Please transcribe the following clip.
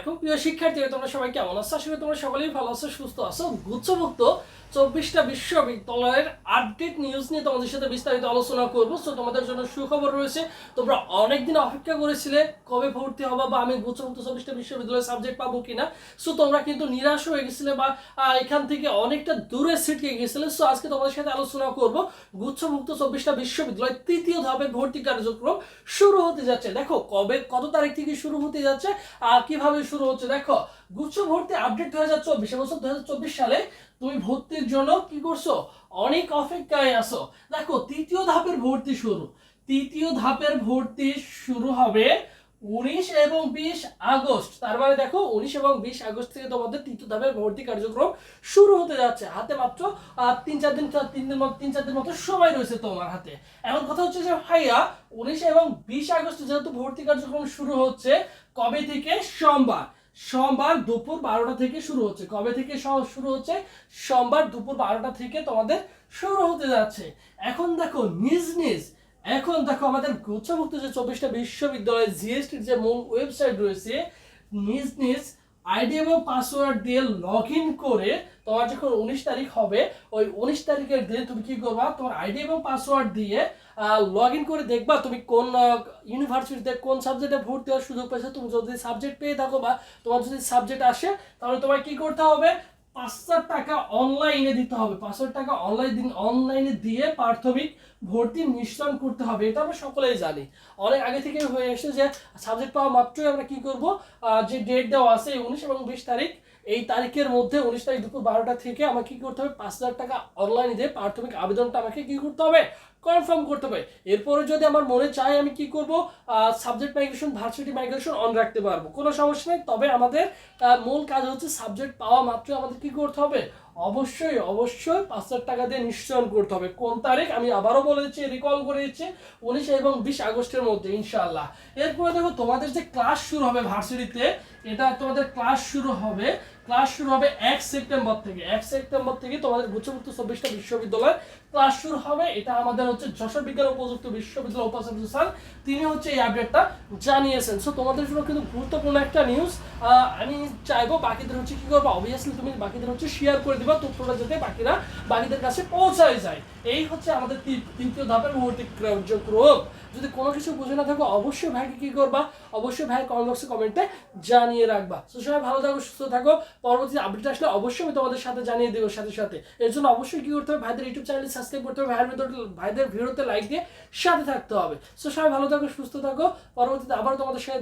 Michael? Oh, প্রিয় শিক্ষার্থীরা, তোমরা সবাই কেমন আছো? করি তোমরা সকলেই ভালো আছো, সুস্থ আছো। গুচ্ছভুক্ত চব্বিশটা বিশ্ববিদ্যালয়ের আপডেট নিউজ নিয়ে তোমাদের সাথে বিস্তারিত আলোচনা করব। সো তোমাদের জন্য সুখবর রয়েছে, তোমরা অনেকদিন অপেক্ষা করেছিলে কবে ভর্তি হবা বা আমি গুচ্ছভুক্ত চব্বিশটা বিশ্ববিদ্যালয়ের সাবজেক্ট পাবো কিনা। সো তোমরা কিন্তু নিরাশ হয়ে গেছিলে বা এখান থেকে অনেকটা দূরে ছিটকে গেছিলে। সো আজকে তোমাদের সাথে আলোচনা করব গুচ্ছভুক্ত চব্বিশটা বিশ্ববিদ্যালয় তৃতীয় ধাপে ভর্তি কার্যক্রম শুরু হতে যাচ্ছে। দেখো, কবে, কত তারিখ থেকে শুরু হতে যাচ্ছে, আর কীভাবে শুরু হচ্ছে দেখো, গুচ্ছ ভর্তি আপডেট দু হাজার চব্বিশ এবছর দু হাজার চব্বিশ সালে তুমি ভর্তির জন্য কি করছ? অনেক অপেক্ষায় আছো। দেখো, তৃতীয় ধাপের ভর্তি শুরু। তৃতীয় ধাপের ভর্তি শুরু হবে উনিশ এবং বিশ আগস্ট। তার মানে দেখো, উনিশ এবং বিশ আগস্ট থেকে তোমাদের তৃতীয় ধাপের ভর্তি কার্যক্রম শুরু হতে যাচ্ছে। হাতে মাত্র তিন চার দিন তিন দিন তিন চার দিন মতো সময় রয়েছে তোমার হাতে। এমন কথা হচ্ছে যে, ভাইয়া, উনিশ এবং বিশ আগস্ট যেহেতু ভর্তি কার্যক্রম শুরু হচ্ছে, কবে থেকে? সোমবার। সোমবার দুপুর বারোটা থেকে শুরু হচ্ছে। কবে থেকে শুরু হচ্ছে? সোমবার দুপুর বারোটা থেকে তোমাদের শুরু হতে যাচ্ছে। এখন দেখো, নিজ নিজ, এখন দেখো আমাদের গুচ্ছভুক্ত যে চব্বিশটা বিশ্ববিদ্যালয় জিএসটির যে মূল ওয়েবসাইট রয়েছে, নিজ নিজ আইডি এবং পাসওয়ার্ড দিয়ে লগ ইন করে তোমার যখন উনিশ তারিখ হবে, ওই উনিশ তারিখের দিন তুমি কি করবা? তোমার আইডি এবং পাসওয়ার্ড দিয়ে লগ ইন করে দেখবা তুমি কোন ইউনিভার্সিটিতে কোন সাবজেক্টে ভর্তি হওয়ার সুযোগ পেয়েছ। তুমি যদি সাবজেক্ট পেয়ে থাকো বা তোমার যদি সাবজেক্ট আসে, তাহলে তোমার কি করতে হবে? পাঁচ হাজার টাকা অনলাইনে দিতে হবে। পাঁচ হাজার টাকা অনলাইন দিন অনলাইনে দিয়ে প্রাথমিক ভর্তি নিশ্চয়ন করতে হবে, এটা আমরা সকলেই জানি। অনেক আগে থেকে হয়ে এসেছে যে সাবজেক্ট পাওয়া মাত্রই আমরা কি করব? যে ডেট দেওয়া আছে উনিশ এবং বিশ তারিখ, এই তারিখের মধ্যে উনিশ তারিখ দুপুর বারোটা থেকে আমাকে কি করতে হবে? পাঁচ হাজার টাকা অনলাইনে দিয়ে প্রাথমিক আবেদনটা আমাকে কি করতে হবে? কনফার্ম করতে হবে এরপরে যদি আমার মনে চায় আমি কি করব subject migration varsity migration on রাখতে পারব। কোনো সমস্যা নেই, তবে আমাদের মূল কাজ হচ্ছে সাবজেক্ট পাওয়া মাত্র আমাদের কি করতে হবে? অবশ্যই অবশ্যই পাঁচ হাজার টাকা দিয়ে নিশ্চয়ন করতে হবে। কোন তারিখ? আমি আবারও বলে দিচ্ছি রিকল করে দিচ্ছি, উনিশ এবং বিশ আগস্টের মধ্যে ইনশাল্লাহ এরপরে দেখো, তোমাদের যে ক্লাস শুরু হবে ভার্সিটিতে এটা তোমাদের ক্লাস শুরু হবে ক্লাস শুরু হবে এক সেপ্টেম্বর থেকে। এক সেপ্টেম্বর থেকে তোমাদের গুচ্ছমুক্ত চব্বিশটা বিশ্ববিদ্যালয় ক্লাস শুরু হবে। এটা আমাদের হচ্ছে যশোর বিজ্ঞান ও প্রযুক্তি বিশ্ববিদ্যালয় উপাচার্য স্যার, তিনি হচ্ছে এই আপডেটটা জানিয়েছেন। সো তোমাদের জন্য কিন্তু গুরুত্বপূর্ণ একটা নিউজ আমি চাইব বাকিদের হচ্ছে কি করব? অবভিয়াসলি তুমি বাকিদের হচ্ছে শেয়ার করে দিবা তথ্যটা যাতে বাকিরা, বাকিদের কাছে পৌঁছায় যায়। এই হচ্ছে আমাদের তৃতীয় ধাপের ভর্তি কার্যক্রম যদি কোনো কিছু বুঝে না থাকো, অবশ্যই ভাইকে কি করবা? অবশ্যই ভাই কমেন্ট বক্সে কমেন্টে জানিয়ে রাখবা। তো সবাই ভালো থাকো, সুস্থ থাকো। পরবর্তী আপডেট আসলে অবশ্যই আমি তোমাদের সাথে জানিয়ে দেবো সাথে সাথে। এর জন্য অবশ্যই কি করতে হবে? ভাইদের ইউটিউব চ্যানেল সাবস্ক্রাইব করতে হবে, ভাইয়ের ভিতরে ভাইদের ভিডিওতে লাইক দিয়ে সাথে থাকতে হবে। সো সবাই ভালো থাকো, সুস্থ থাকো। পরবর্তীতে আবার তোমাদের সাথে